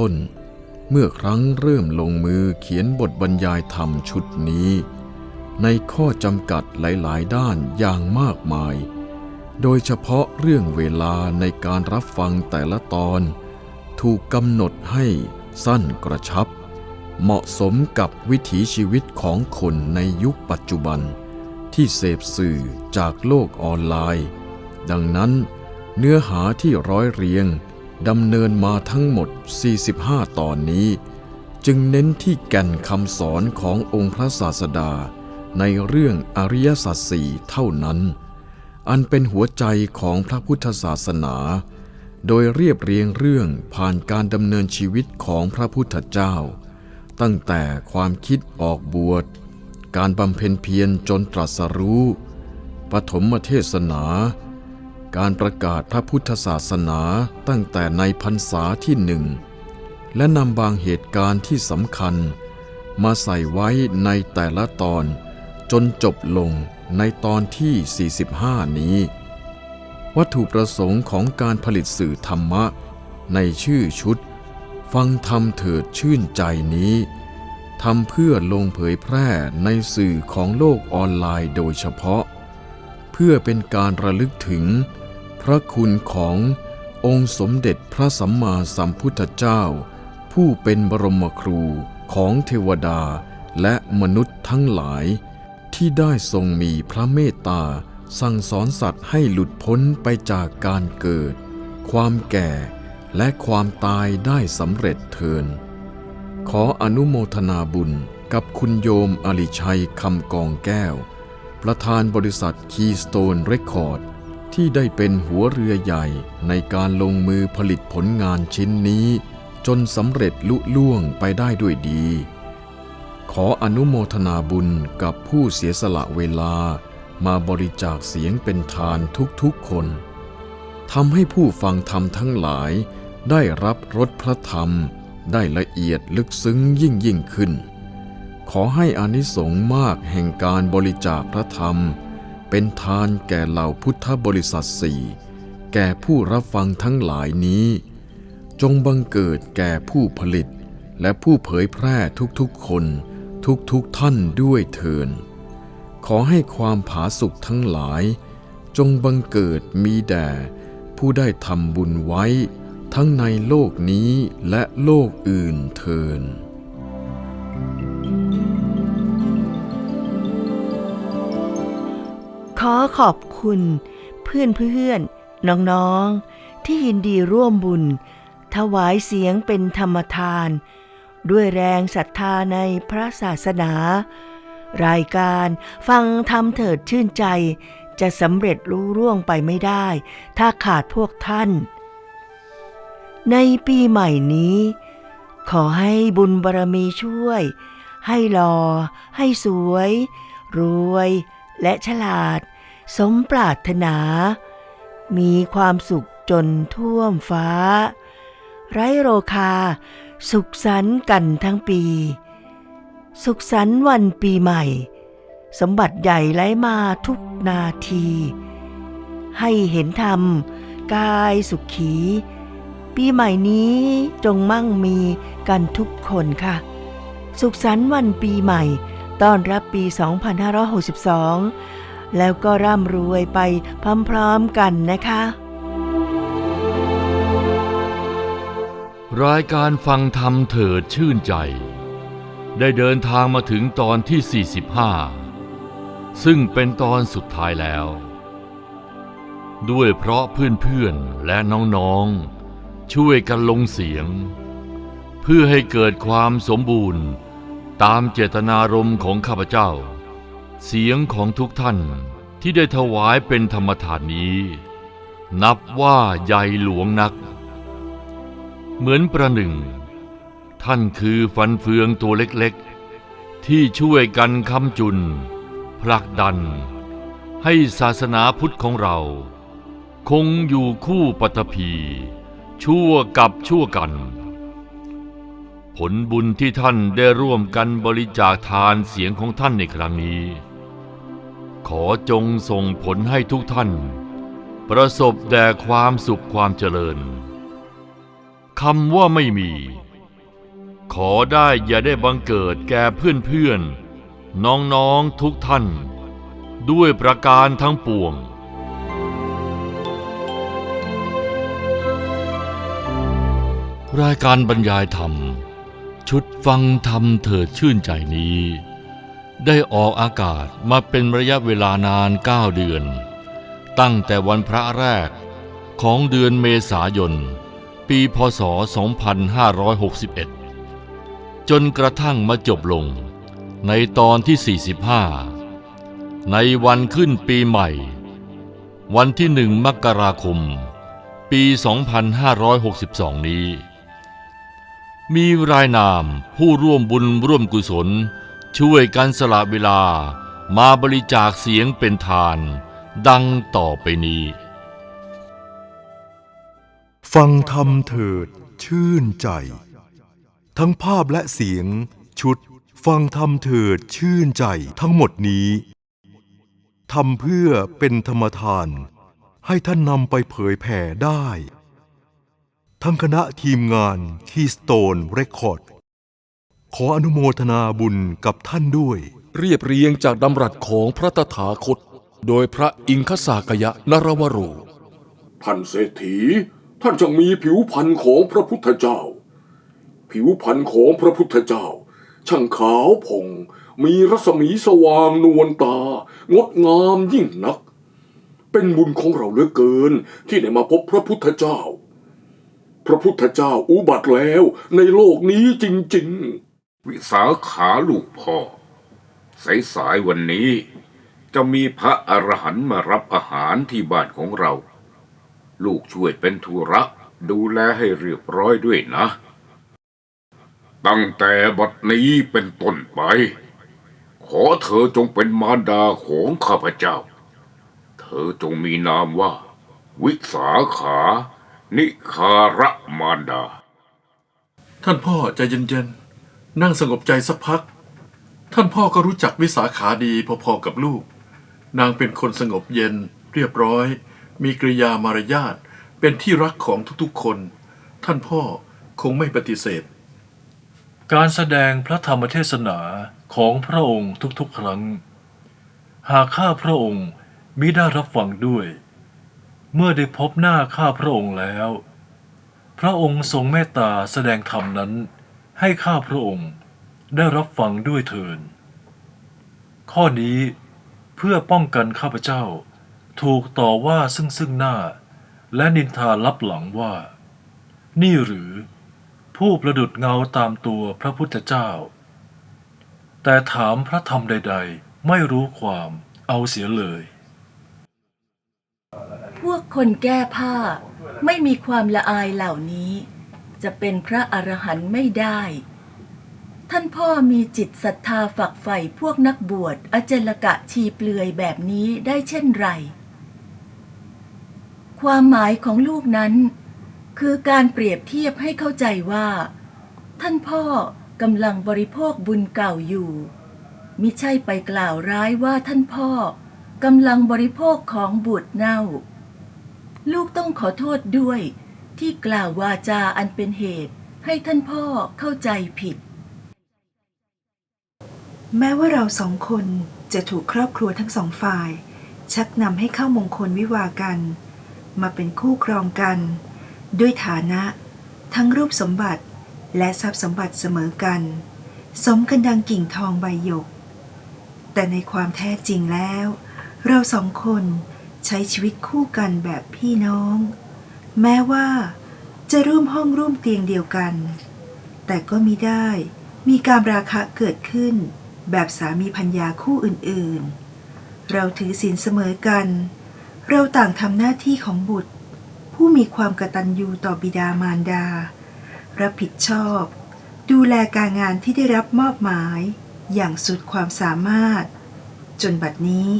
ต้น เมื่อครั้งเริ่มลงมือเขียนบทบรรยายธรรมชุดนี้ ในข้อจำกัดหลายๆ ด้านอย่างมากมาย โดยเฉพาะเรื่องเวลาในการรับฟังแต่ละตอน ถูกกำหนดให้สั้นกระชับ เหมาะสมกับวิถีชีวิตของคนในยุคปัจจุบัน ที่เสพสื่อจากโลกออนไลน์ ดังนั้นเนื้อหาที่ร้อยเรียง ดำเนินมาทั้งหมด 45 ตอนนี้ จึงเน้นที่แก่นคำสอนขององค์พระศาสดา ในเรื่องอริยสัจสี่เท่านั้น อันเป็นหัวใจของพระพุทธศาสนา โดยเรียบเรียงเรื่องผ่านการดำเนินชีวิตของพระพุทธเจ้า ตั้งแต่ความคิดออกบวช การบำเพ็ญเพียรจนตรัสรู้ปฐมเทศนา การประกาศพระพุทธศาสนาตั้งแต่ในพรรษาที่หนึ่ง และนำบางเหตุการณ์ที่สำคัญ มาใส่ไว้ในแต่ละตอน จนจบลงในตอนที่ 45 นี้ วัตถุประสงค์ของการผลิตสื่อธรรมะ ในชื่อชุด ฟังธรรมเถิดชื่นใจนี้ทำเพื่อลงเผยแพร่ในสื่อของโลกออนไลน์โดยเฉพาะ เพื่อเป็นการระลึกถึง พระคุณขององค์สมเด็จพระสัมมาสัมพุทธเจ้า ผู้เป็นบรมครูของเทวดาและมนุษย์ทั้งหลาย ที่ได้ทรงมีพระเมตตาสั่งสอนสัตว์ให้หลุดพ้นไปจากการเกิด ความแก่และความตายได้สำเร็จเทิน ขออนุโมทนาบุญกับคุณโยมอลิชัยคำกองแก้ว ประธานบริษัทคีสโตนเรคคอร์ด ที่ได้เป็นหัวเรือใหญ่ในการลงมือผลิตผลงานชิ้นนี้ จนสำเร็จลุล่วงไปได้ด้วยดี ขออนุโมทนาบุญกับผู้เสียสละเวลามาบริจาคเสียงเป็นทานทุกๆคนทำให้ผู้ฟังธรรมทั้งหลาย ได้รับรสพระธรรมได้ละเอียดลึกซึ้งยิ่งยิ่งขึ้น ขอให้อานิสงส์มากแห่งการบริจาคพระธรรม เป็นทานแก่เหล่าพุทธบริษัทสี่แก่ผู้รับฟังทั้งหลายนี้ จงบังเกิดแก่ผู้ผลิต และผู้เผยแพร่ทุกๆคน ทุกๆท่านด้วยเถินขอให้ความผาสุกทั้งหลาย จงบังเกิดมีแด่ผู้ได้ทำบุญไว้ ทั้งในโลกนี้และโลกอื่นเทิน ขอขอบคุณเพื่อนเพื่อนน้องๆ ที่ยินดีร่วมบุญ ถวายเสียงเป็นธรรมทาน ด้วยแรงศรัทธาในพระศาสนา รายการฟังธรรมเถิดชื่นใจ จะสำเร็จรู้ร่วงไปไม่ได้ ถ้าขาดพวกท่าน ในปีใหม่นี้ ขอให้บุญบารมีช่วย ให้หลอ่อให้สวย รวยและฉลาด สมปรารถนา มีความสุขจนท่วมฟ้า ไร้โรคา สุขสันต์กันทั้งปี สุขสันต์วันปีใหม่ สมบัติใหญ่ไหลมาทุกนาที ให้เห็นธรรม กายสุขขีปีใหม่นี้จงมั่งมีกันทุกคนค่ะ สุขสันต์วันปีใหม่ ต้อนรับปี 2562 แล้วก็ร่ำรวยไปพร้อมๆกันนะคะ รายการฟังธรรมเถิดชื่นใจ ได้เดินทางมาถึงตอนที่ 45 ซึ่งเป็นตอนสุดท้ายแล้ว ด้วยเพราะเพื่อนๆและน้องๆ ช่วยกันลงเสียง เพื่อให้เกิดความสมบูรณ์ตามเจตนารมณ์ของข้าพเจ้า เสียงของทุกท่านที่ได้ถวายเป็นธรรมทานนี้ นับว่าใหญ่หลวงนัก เหมือนประหนึ่ง ท่านคือฟันเฟืองตัวเล็กๆ ที่ช่วยกันคำจุนผลักดัน ให้ศาสนาพุทธของเรา คงอยู่คู่ปัตภีชั่วกับชั่วกัน ผลบุญที่ท่านได้ร่วมกันบริจาคทานเสียงของท่านในครั้งนี้ ขอจงส่งผลให้ทุกท่าน ประสบแด่ความสุขความเจริญคำว่าไม่มี ขอได้อย่าได้บังเกิดแก่เพื่อนๆ น้องๆทุกท่าน ด้วยประการทั้งปวงรายการบรรยายธรรม ชุดฟังธรรมเถิดชื่นใจนี้ ได้ออกอากาศมาเป็นระยะเวลานาน 9 เดือน ตั้งแต่วันพระแรกของเดือนเมษายน ปีพศ 2561 จนกระทั่งมาจบลงในตอนที่ 45 ในวันขึ้นปีใหม่ วันที่หนึ่งมกราคม ปี 2562 นี้ มีรายนามผู้ร่วมบุญร่วมกุศล ช่วยกันสละเวลามาบริจาคเสียงเป็นทาน ดังต่อไปนี้ ฟังธรรมเถิดชื่นใจ ทั้งภาพและเสียงชุด ฟังธรรมเถิดชื่นใจทั้งหมดนี้ทำเพื่อเป็นธรรมทาน ให้ท่านนำไปเผยแผ่ได้ ทั้งคณะทีมงานคีสโขออนุโมทนาบุญกับท่านด้วย เรียบเรียงจากดำรัสของพระตถาคต โดยพระอิงคสากยะนรวโร ท่านเศรษฐี ท่านจงมีผิวพรรณของพระพุทธเจ้า ผิวพรรณของพระพุทธเจ้า ช่างขาวผ่องมีรัศมีสว่างนวลตา งดงามยิ่งนัก เป็นบุญของเราเหลือเกินที่ได้มาพบพระพุทธเจ้า พระพุทธเจ้าอุบัติแล้วในโลกนี้จริง ๆ วิสาขาลูกพ่อ สายสายๆวันนี้ จะมีพระอรหันต์มารับอาหารที่บ้านของเรา ลูกช่วยเป็นธุระดูแลให้เรียบร้อยด้วยนะ ตั้งแต่บัดนี้เป็นต้นไป ขอเธอจงเป็นมารดาของข้าพเจ้า เธอจงมีนามว่า วิสาขา นิคาระมารดา ท่านพ่อใจเย็นๆ นั่งสงบใจสักพัก ท่านพ่อก็รู้จักวิสาขาดีพอๆกับลูก นางเป็นคนสงบเย็น เรียบร้อย มีกริยามารยาทเป็นที่รักของทุกๆคน ท่านพ่อคงไม่ปฏิเสธ การแสดงพระธรรมเทศนาของพระองค์ทุกๆ ครั้ง หากข้าพระองค์มิได้รับฟังด้วย เมื่อได้พบหน้าข้าพระองค์แล้ว พระองค์ทรงเมตตาแสดงธรรมนั้น ให้ข้าพระองค์ได้รับฟังด้วยเถิดข้อนี้เพื่อป้องกันข้าพเจ้า ถูกต่อว่าซึ่งซึ่งหน้า และนินทาลับหลังว่า นี่หรือ ผู้ประดุดเงาตามตัวพระพุทธเจ้า แต่ถามพระธรรมใด ๆ ไม่รู้ความเอาเสียเลย พวกคนแก้ผ้าไม่มีความละอายเหล่านี้ จะเป็นพระอรหันต์ไม่ได้ ท่านพ่อมีจิตศรัทธาฝักใฝ่พวกนักบวชอเจลกะชีเปลือยแบบนี้ได้เช่นไร ความหมายของลูกนั้น คือการเปรียบเทียบให้เข้าใจว่า ท่านพ่อกำลังบริโภคบุญเก่าอยู่มิใช่ไปกล่าวร้ายว่าท่านพ่อกำลังบริโภคของบูดเน่า ลูกต้องขอโทษด้วย ที่กล่าววาจาอันเป็นเหตุ ให้ท่านพ่อเข้าใจผิด แม้ว่าเราสองคนจะถูกครอบครัวทั้งสองฝ่าย ชักนำให้เข้ามงคลวิวากัน มาเป็นคู่ครองกัน ด้วยฐานะทั้งรูปสมบัติและทรัพย์สมบัติเสมอกัน สมกันดังกิ่งทองใบหยก แต่ในความแท้จริงแล้ว เราสองคนใช้ชีวิตคู่กันแบบพี่น้อง แม้ว่า จะร่วมห้องร่วมเตียงเดียวกัน แต่ก็มิได้มีการราคะเกิดขึ้น แบบสามีพัญญาคู่อื่นๆ เราถือศีลเสมอกัน เราต่างทำหน้าที่ของบุตร ผู้มีความกตัญญูต่อบิดามารดา รับผิดชอบ ดูแลการงานที่ได้รับมอบหมาย อย่างสุดความสามารถ จนบัดนี้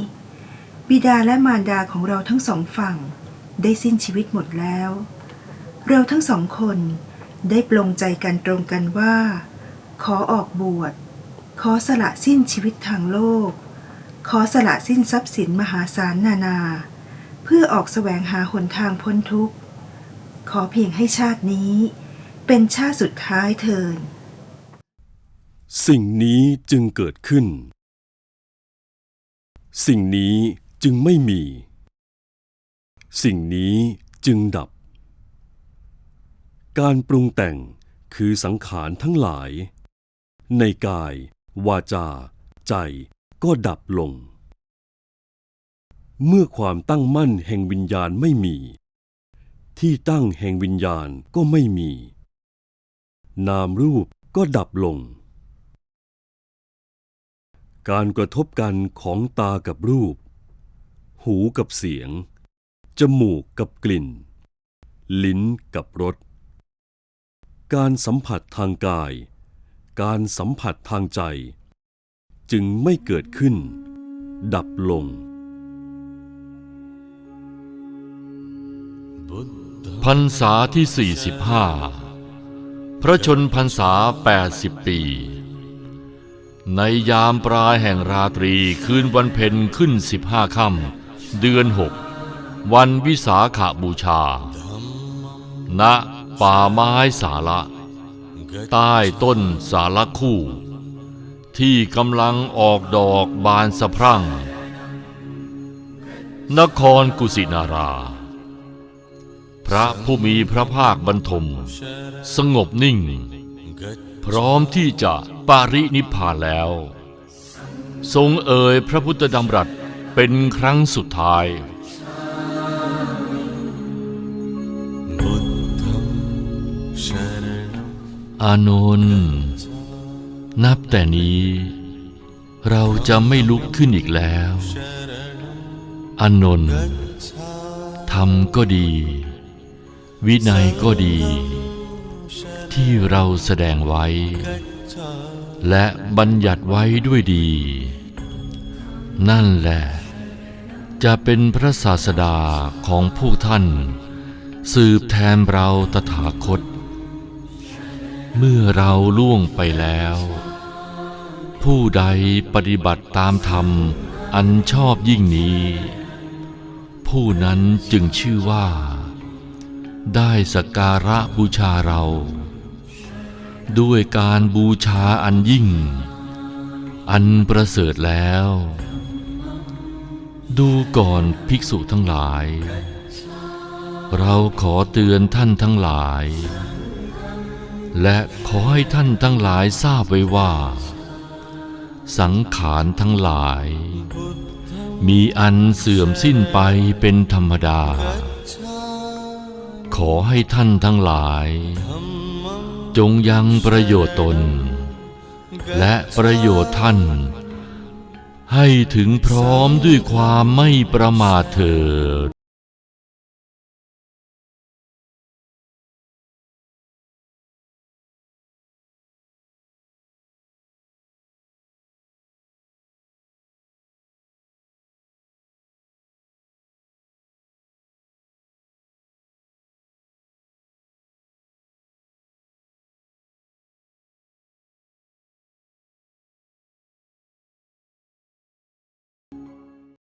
บิดาและมารดาของเราทั้งสองฝั่ง ได้สิ้นชีวิตหมดแล้ว เราทั้งสองคนได้ปลงใจกันตรงกันว่า ขอออกบวช ขอสละสิ้นชีวิตทางโลก ขอสละสิ้นทรัพย์สินมหาศาลนานา เพื่อออกแสวงหาหนทางพ้นทุกข์ ขอเพียงให้ชาตินี้ เป็นชาติสุดท้ายเถิน สิ่งนี้จึงเกิดขึ้น สิ่งนี้จึงไม่มี สิ่งนี้จึงดับ การปรุงแต่งคือสังขารทั้งหลาย ในกาย วาจา ใจก็ดับลง เมื่อความตั้งมั่นแห่งวิญญาณไม่มี ที่ตั้งแห่งวิญญาณก็ไม่มี นามรูปก็ดับลง การกระทบกันของตากับรูป หูกับเสียง จมูกกับกลิ่น ลิ้นกับรส การสัมผัสทางกาย การสัมผัสทางใจ จึงไม่เกิดขึ้น ดับลง พรรษาที่ 45 พระชนพรรษา 80 ปี ในยามปลายแห่งราตรีคืนวันเพ็ญขึ้น 15 ค่ำเดือน6 วันวิสาขบูชา ณ ป่าไม้สาระ ใต้ต้นสาระคู่ ที่กำลังออกดอกบานสะพรั่ง นครกุสินารา พระผู้มีพระภาคบรรทม สงบนิ่ง พร้อมที่จะปารินิพพานแล้ว ทรงเอ่ยพระพุทธดำรัสเป็นครั้งสุดท้าย อานนท์นับแต่นี้ เราจะไม่ลุกขึ้นอีกแล้ว อานนท์ธรรมก็ดี วินัยก็ดี ที่เราแสดงไว้ และบัญญัติไว้ด้วยดี นั่นแหละ จะเป็นพระศาสดาของพวกท่าน สืบแทนเราตถาคต เมื่อเราล่วงไปแล้ว ผู้ใดปฏิบัติตามธรรมอันชอบยิ่งนี้ ผู้นั้นจึงชื่อว่า ได้สการะบูชาเรา ด้วยการบูชาอันยิ่ง อันประเสริฐแล้ว ดูก่อนภิกษุทั้งหลาย เราขอเตือนท่านทั้งหลาย และขอให้ท่านทั้งหลายทราบไว้ว่า สังขารทั้งหลาย มีอันเสื่อมสิ้นไปเป็นธรรมดา ขอให้ท่านทั้งหลาย จงยังประโยชน์ตน และประโยชน์ท่าน ให้ถึงพร้อมด้วยความไม่ประมาทเถิด